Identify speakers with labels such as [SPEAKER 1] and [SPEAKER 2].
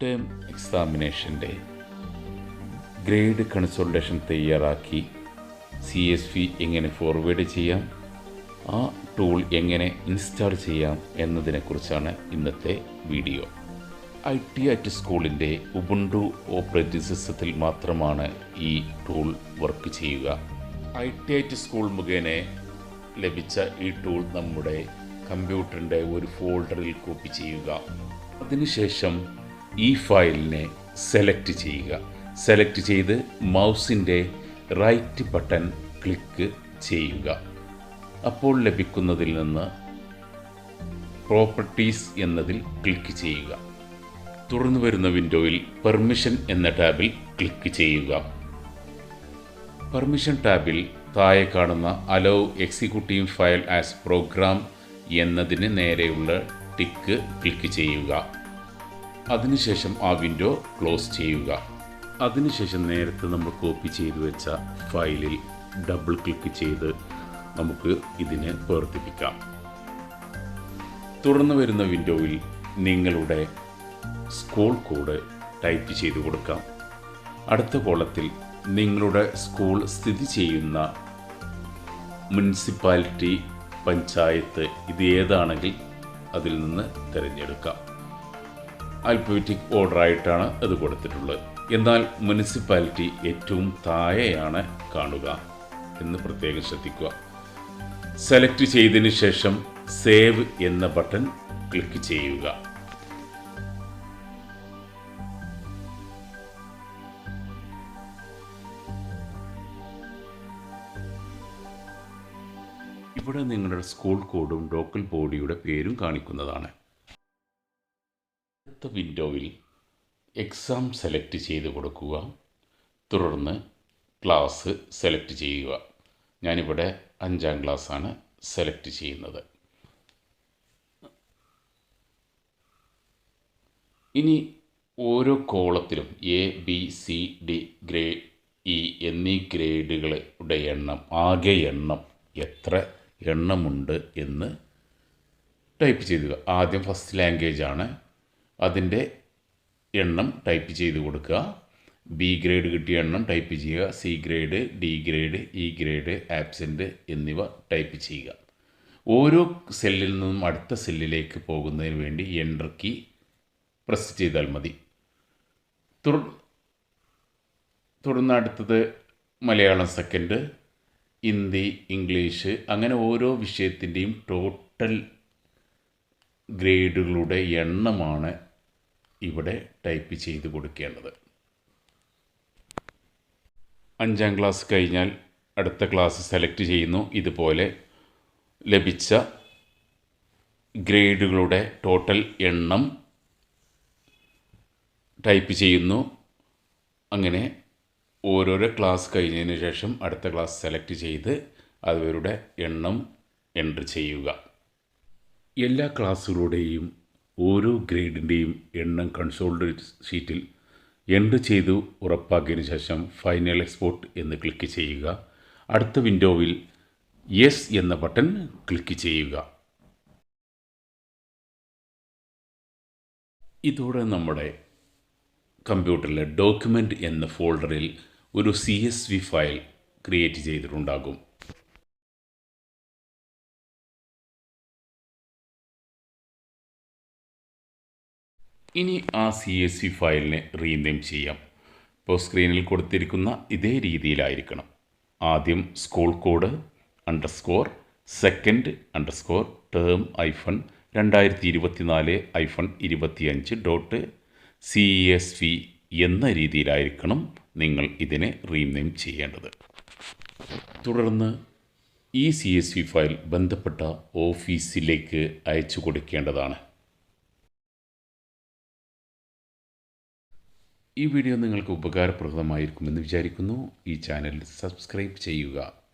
[SPEAKER 1] Term എക്സാമിനേഷന്റെ grade consultation തയ്യാറാക്കി C S V എങ്ങനെ ഫോർവേഡ് ചെയ്യാം ആ ടൂൾ എങ്ങനെ ഇൻസ്റ്റാൾ ചെയ്യാം എന്നതിനെക്കുറിച്ചാണ് ഇന്നത്തെ വീഡിയോ ഐ ടി അറ്റ് സ്കൂളിന്റെ ഉബുണ്ടു ഓപ്പറേറ്റിംഗ് സിസ്റ്റത്തിൽ മാത്രമാണ് ഈ ടൂൾ വർക്ക് ചെയ്യുക. ഐ ടി ഐറ്റ് സ്കൂൾ മുഖേന ലഭിച്ച ഈ ടൂൾ നമ്മുടെ കമ്പ്യൂട്ടറിന്റെ ഒരു ഫോൾഡറിൽ കോപ്പി ചെയ്യുക. അതിനുശേഷം ഈ ഫയലിനെ സെലക്ട് ചെയ്യുക. സെലക്ട് ചെയ്ത് മൗസിന്റെ റൈറ്റ് ബട്ടൺ ക്ലിക്ക് ചെയ്യുക. അപ്പോൾ ലഭിക്കുന്നതിൽ നിന്ന് പ്രോപ്പർട്ടീസ് എന്നതിൽ ക്ലിക്ക് ചെയ്യുക. തുറന്നു വരുന്ന വിൻഡോയിൽ പെർമിഷൻ എന്ന ടാബിൽ ക്ലിക്ക് ചെയ്യുക. പെർമിഷൻ ടാബിൽ താഴെ കാണുന്ന allow executive file as program എന്നതിന് നേരെയുള്ള ടിക്ക് ക്ലിക്ക് ചെയ്യുക. അതിനുശേഷം ആ വിൻഡോ ക്ലോസ് ചെയ്യുക. അതിനുശേഷം നേരത്തെ നമ്മൾ കോപ്പി ചെയ്തു വെച്ച ഫയലിൽ ഡബിൾ ക്ലിക്ക് ചെയ്ത് നമുക്ക് ഇതിനെ പ്രവർത്തിപ്പിക്കാം തുറന്നു വരുന്ന വിൻഡോയിൽ നിങ്ങളുടെ സ്കൂൾ കോഡ് ടൈപ്പ് ചെയ്തു കൊടുക്കാം. അടുത്ത കോളത്തിൽ നിങ്ങളുടെ സ്കൂൾ സ്ഥിതി ചെയ്യുന്ന മുനിസിപ്പാലിറ്റി പഞ്ചായത്ത് ഇത് ഏതാണെങ്കിൽ അതിൽ നിന്ന് തിരഞ്ഞെടുക്കാം. ആൽഫബറ്റിക് ഓർഡർ ആയിട്ടാണ് അത് കൊടുത്തിട്ടുള്ളത്. എന്നാൽ മുനിസിപ്പാലിറ്റി ഏറ്റവും താഴെയാണ് കാണുക എന്ന് പ്രത്യേകം ശ്രദ്ധിക്കുക. സെലക്ട് ചെയ്തതിന് ശേഷം സേവ് എന്ന ബട്ടൺ ക്ലിക്ക് ചെയ്യുക. ഇവിടെ നിങ്ങളുടെ സ്കൂൾ കോഡും ലോക്കൽ ബോഡിയുടെ പേരും കാണിക്കുന്നതാണ്. അടുത്ത വിൻഡോയിൽ എക്സാം സെലക്ട് ചെയ്ത് കൊടുക്കുക. തുടർന്ന് ക്ലാസ് സെലക്ട് ചെയ്യുക. ഞാനിവിടെ അഞ്ചാം ക്ലാസ്സാണ് സെലക്ട് ചെയ്യുന്നത്. ഇനി ഓരോ കോളത്തിലും എ ബി സി ഡി ഗ്രേ ഇ എന്നീ ഗ്രേഡുകളുടെ എണ്ണം ആകെ എണ്ണം എത്ര എണ്ണമുണ്ട് എന്ന് ടൈപ്പ് ചെയ്തുക ആദ്യം ഫസ്റ്റ് ലാംഗ്വേജ് ആണ് അതിന്റെ എണ്ണം ടൈപ്പ് ചെയ്ത് കൊടുക്കുക. ബി ഗ്രേഡ് കിട്ടിയ എണ്ണം ടൈപ്പ് ചെയ്യുക. C grade D grade E grade absent എന്നിവ ടൈപ്പ് ചെയ്യുക. ഓരോ സെല്ലിൽ നിന്നും അടുത്ത സെല്ലിലേക്ക് പോകുന്നതിന് വേണ്ടി എന്റർ കീ പ്രസ് ചെയ്താൽ മതി. തുടർ തുടർന്ന് അടുത്തത് മലയാളം സെക്കൻഡ് ഹിന്ദി ഇംഗ്ലീഷ് അങ്ങനെ ഓരോ വിഷയത്തിന്റെയും ടോട്ടൽ ഗ്രേഡുകളുടെ എണ്ണമാണ് ഇവിടെ ടൈപ്പ് ചെയ്ത് കൊടുക്കേണ്ടത്. അഞ്ചാം ക്ലാസ് കഴിഞ്ഞാൽ അടുത്ത ക്ലാസ് സെലക്ട് ചെയ്യുന്നു. ഇതുപോലെ ലഭിച്ച ഗ്രേഡുകളുടെ ടോട്ടൽ എണ്ണം ടൈപ്പ് ചെയ്യുന്നു. അങ്ങനെ ഓരോരോ ക്ലാസ് കഴിഞ്ഞതിന് ശേഷം അടുത്ത ക്ലാസ് സെലക്ട് ചെയ്ത് അവരുടെ എണ്ണം എന്റർ ചെയ്യുക. എല്ലാ ക്ലാസ്സുകളുടെയും ഓരോ ഗ്രേഡിന്റെയും എണ്ണം കൺസോൾഡ് ഷീറ്റിൽ എന്റർ ചെയ്തു ഉറപ്പാക്കിയതിന് ശേഷം ഫൈനൽ എക്സ്പോർട്ട് എന്ന് ക്ലിക്ക് ചെയ്യുക. അടുത്ത വിൻഡോവിൽ യെസ് എന്ന ബട്ടൺ ക്ലിക്ക് ചെയ്യുക. ഇതോടെ നമ്മുടെ കമ്പ്യൂട്ടറിലെ ഡോക്യുമെന്റ് എന്ന ഫോൾഡറിൽ ഒരു C S V file create ചെയ്തിട്ടുണ്ടാകും. ഇനി ആ സി എസ് വി ഫയലിനെ റീനെയിം ചെയ്യാം. ഇപ്പോൾ സ്ക്രീനിൽ കൊടുത്തിരിക്കുന്ന ഇതേ രീതിയിലായിരിക്കണം. ആദ്യം school code underscore second underscore term hyphen രണ്ടായിരത്തി ഇരുപത്തിനാല് ഐഫൺ ഇരുപത്തിയഞ്ച് ഡോട്ട് സി എസ് വി എന്ന രീതിയിലായിരിക്കണം നിങ്ങൾ ഇതിനെ റീനെയിം ചെയ്യേണ്ടത്. തുടർന്ന് ഈ സി എസ് വി ഫയൽ ബന്ധപ്പെട്ട ഓഫീസിലേക്ക് അയച്ചു കൊടുക്കേണ്ടതാണ്. ഈ വീഡിയോ നിങ്ങൾക്ക് ഉപകാരപ്രദമായിരിക്കുമെന്ന് വിചാരിക്കുന്നു. ഈ ചാനൽ സബ്സ്ക്രൈബ് ചെയ്യുക.